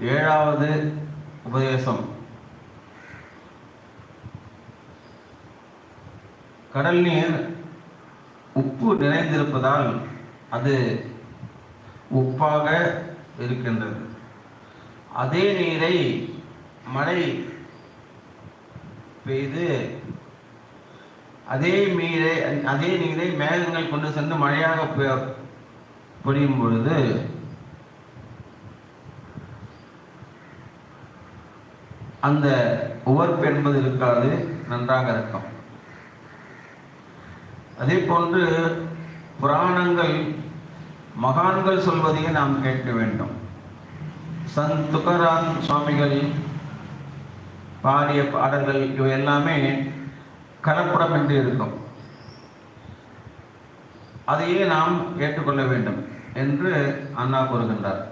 ஏழாவது உபதேசம். கடல் நீர் உப்பு நிறைந்திருப்பதால் அது உப்பாக இருக்கின்றது. அதே நீரை மழை பெய்து அதே நீரை அதே நீரை மேகங்கள் கொண்டு சென்று மழையாக பொழியும் பொழுது அந்த உவர்ப்பு என்பது இருக்காது நன்றாக இருக்கும். அதே போன்று புராணங்கள் மகான்கள் சொல்வதையே நாம் கேட்க வேண்டும். சந்த் துகராம் சுவாமிகள் பாடிய பாடல்கள் இவை எல்லாமே கலப்படம் என்று இருக்கும். அதையே நாம் ஏற்றுக்கொள்ள வேண்டும் என்று அண்ணா கூறுகின்றார்.